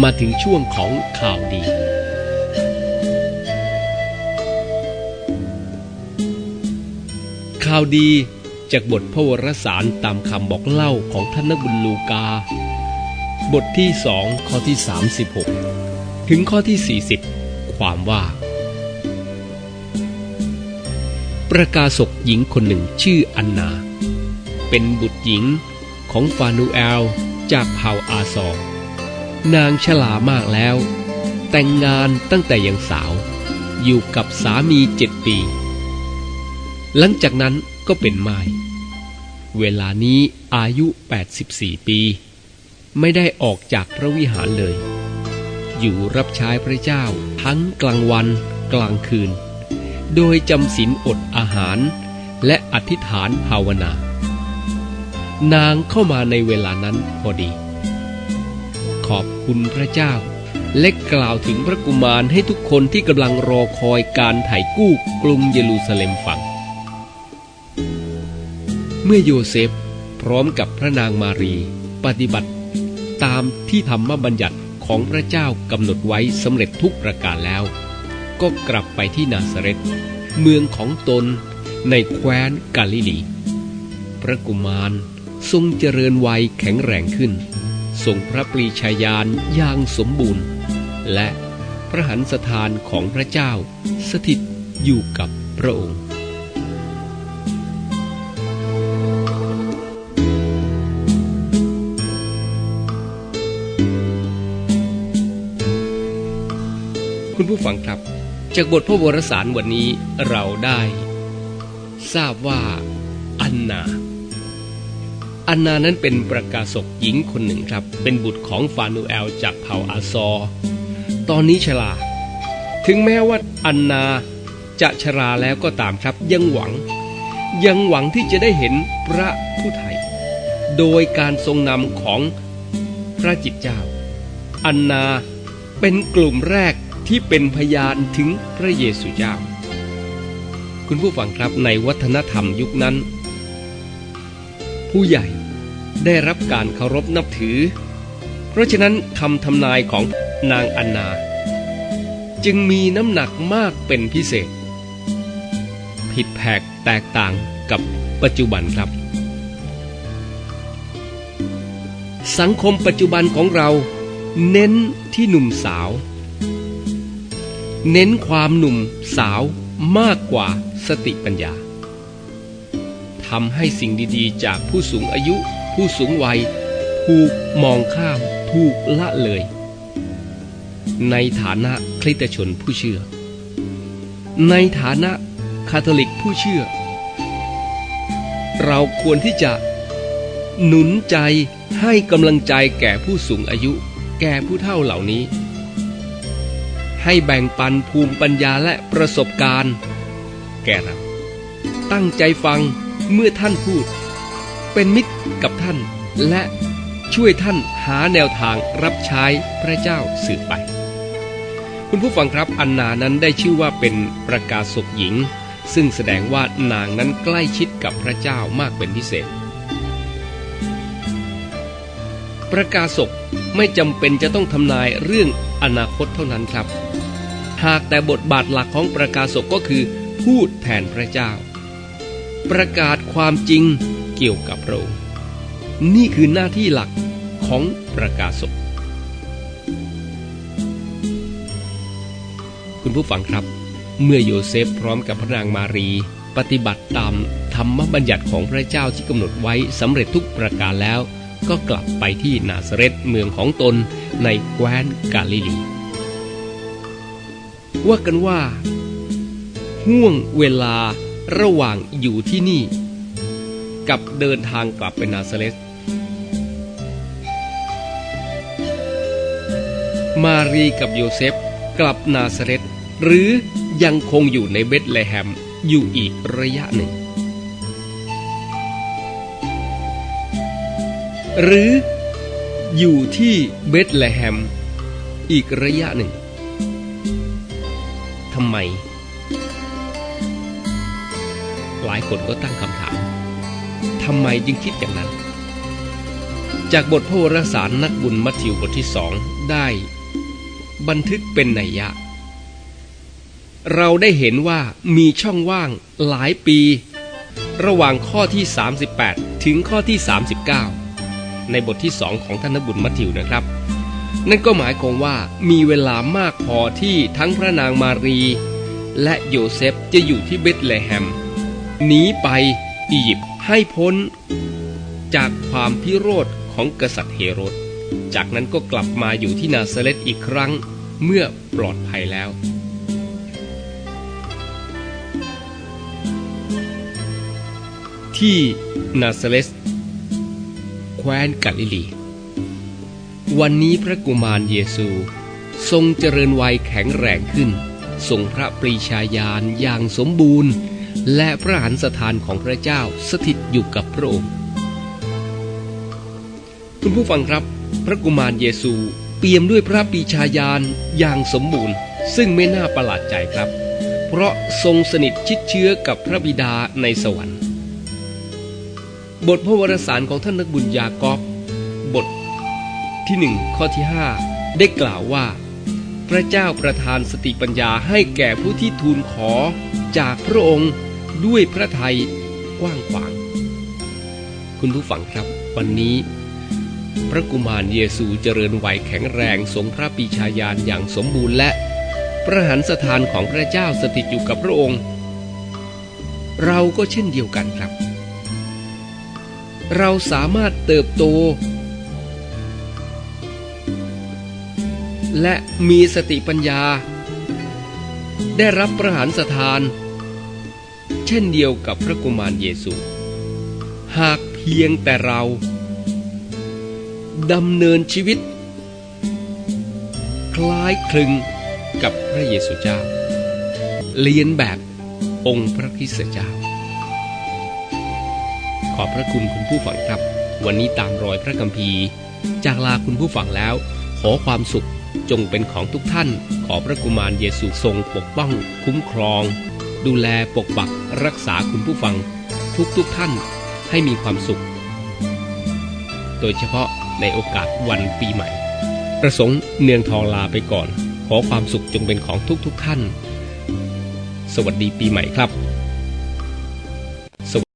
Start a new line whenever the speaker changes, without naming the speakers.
มาถึงช่วงของข่าวดี ข่าวดีจากบทพระวรสารตามคำบอกเล่าของท่านนบุญลูกา บทที่สองข้อที่ 36 ถึงข้อที่ 40 ความว่า ประกาศกหญิงคนหนึ่งชื่ออันนา เป็นบุตรหญิงของฟานูเอลจากเผ่าอาซอร์ นางฉลามากแล้ว แต่งงานตั้งแต่ยังสาว อยู่กับสามีเจ็ดปี หลังจากนั้นก็เป็นไม้เวลานี้อายุ 84 ปี ไม่ได้ออกจากพระวิหารเลย อยู่รับใช้พระเจ้าทั้งกลางวันกลางคืน โดยจำศีลอดอาหารและอธิษฐานภาวนา นางเข้ามาในเวลานั้นพอดี ขอบคุณพระเจ้า และกล่าวถึงพระกุมารให้ทุกคนที่กำลังรอคอยการไถ่กู้กรุงเยรูซาเล็มฟัง เมื่อโยเซฟพร้อมกับพระนางมารีปฏิบัติ ตามที่ธรรมบัญญัติของพระเจ้ากำหนดไว้สำเร็จทุกประการแล้ว ก็กลับไปที่นาซาเรตเมืองของตนในแคว้นกาลิลี พระกุมารทรงเจริญวัยแข็งแรงขึ้น ทรงพระปรีชาญาณอย่างสมบูรณ์ และพระหันสถานของพระเจ้าสถิตอยู่กับพระองค์คุณผู้ฟังครับ จากบทพระวรสารวันนี้เราได้ ทราบว่า อันนา อันนานั้นเป็นประกาศกหญิงคนหนึ่งครับ เป็นบุตรของฟานูเอลจากเผ่าอาซอ ตอนนี้ชรา ถึงแม้ว่าอันนาจะชราแล้วก็ตามครับ ยังหวัง ยังหวังที่จะได้เห็นพระผู้ไทย โดยการทรงนำของพระจิตเจ้า อันนาเป็นกลุ่มแรกที่เป็นพยานถึงพระเยซูเจ้า คุณผู้ฟังครับในวัฒนธรรมยุคนั้น ผู้ใหญ่ ได้รับการเคารพนับถือ เพราะฉะนั้นคำทำนายของนางอันนา จึงมีน้ำหนักมากเป็นพิเศษ ผิดแผกแตกต่างกับปัจจุบันครับ สังคมปัจจุบันของเราเน้นที่หนุ่มสาว เน้นความหนุ่มสาวมากกว่าสติปัญญา ทำให้สิ่งดีๆ จากผู้สูงอายุ ผู้สูงวัยถูกมองข้ามถูกละเลย ในฐานะคริสตชนผู้เชื่อ ในฐานะคาทอลิกผู้เชื่อ เราควรที่จะหนุนใจให้กำลังใจแก่ผู้สูงอายุ แก่ผู้เฒ่าเหล่านี้ ให้แบ่งปันภูมิปัญญาและประสบการณ์ แก่เราตั้งใจฟัง เมื่อท่านพูด เป็นมิตรกับท่าน และช่วยท่านหาแนวทางรับใช้พระเจ้าสืบไป คุณผู้ฟังครับอันนานั้นได้ชื่อว่าเป็นประกาศกหญิง ซึ่งแสดงว่านางนั้นใกล้ชิดกับพระเจ้ามากเป็นพิเศษ ประกาศกไม่จำเป็นจะต้องทำนายเรื่องอนาคตเท่านั้นครับ หากแต่บทบาทหลักของประกาศกก็คือ พูดแทนพระเจ้า ประกาศความจริงเกี่ยวกับพระองค์นี่คือหน้าที่หลักของประกาศกคุณผู้ฟังครับ เมื่อโยเซฟพร้อมกับพระนางมารี ปฏิบัติตามธรรมบัญญัติของพระเจ้าที่กำหนดไว้สำเร็จทุกประการแล้ว ก็กลับไปที่นาซาเรตเมืองของตนในแคว้นกาลิลีว่ากันว่าห่วงเวลา ระหว่างอยู่ที่นี่ กับเดินทางกลับไปนาซาเรตมารีกับโยเซฟกลับนาซาเรตหรือยังคงอยู่ในเบธเลแฮมอยู่อีกระยะหนึ่ง หรืออยู่ที่เบธเลแฮมอีกระยะหนึ่งทำไมายคนก็ตั้งคำถามทำไมจึงคิดอย่างนั้น จากบทพระวรสารนักบุญมัทธิวบทที่สองได้ บันทึกเป็นนัยยะ เราได้เห็นว่ามีช่องว่างหลายปี ระหว่างข้อที่ 38 ถึงข้อที่ 39 ในบทที่สองของท่านนักบุญมัทธิวนะครับนั่นก็หมายความว่ามีเวลามากพอที่ทั้งพระนางมารี และโยเซฟจะอยู่ที่เบธเลแฮม หนีไปอียิปต์ให้พ้น จากความพิโรธของกษัตริย์เฮโรดจากนั้นก็กลับมาอยู่ที่นาซาเรตอีกครั้งเมื่อปลอดภัยแล้ว ที่นาซาเรตแคว้นกาลิลี วันนี้พระกุมารเยซู ทรงเจริญวัยแข็งแรงขึ้น ทรงพระปรีชาญาณอย่างสมบูรณ์ และพระหันสถานของพระเจ้าสถิตอยู่กับพระองค์ คุณผู้ฟังครับ พระกุมารเยซูเปี่ยมด้วยพระปีชาญาณอย่างสมบูรณ์ ซึ่งไม่น่าประหลาดใจครับ เพราะทรงสนิทชิดเชื้อกับพระบิดาในสวรรค์ บทพระวรสารของท่านนักบุญยากอบบทที่หนึ่งข้อที่ห้าได้กล่าวว่า พระเจ้าประทานสติปัญญาให้แก่ผู้ที่ทูลขอ จากพระองค์ด้วยพระทัยกว้างขวาง คุณผู้ฟังครับวันนี้ พระกุมารเยซูเจริญวัยแข็งแรงทรงพระปีชาญาณอย่างสมบูรณ์และพระหันสถานของพระเจ้าสถิตอยู่กับพระองค์ เราก็เช่นเดียวกันครับ เราสามารถเติบโต และมีสติปัญญา ได้รับประหารสถาน ช่นเดียวกับพระกุมารเยซู หากเพียงแต่เราดำเนินชีวิต คล้ายคลึงกับพระเยซูเจ้า เลียนแบบองค์พระคริสต์เจ้า ขอบพระคุณคุณผู้ฟังครับ วันนี้ตามรอยพระคัมภีร์ จากลาคุณผู้ฟังแล้ว ขอความสุขจงเป็นของทุกท่าน ขอพระกุมารเยซูทรงปกป้องคุ้มครอง ดูแลปกปักรักษาคุณผู้ฟังทุกๆทท่านให้มีความสุข โดยเฉพาะในโอกาสวันปีใหม่ ประสงค์เนืองทองลาไปก่อน ขอความสุขจงเป็นของทุกๆทท่าน สวัสดีปีใหม่ครับ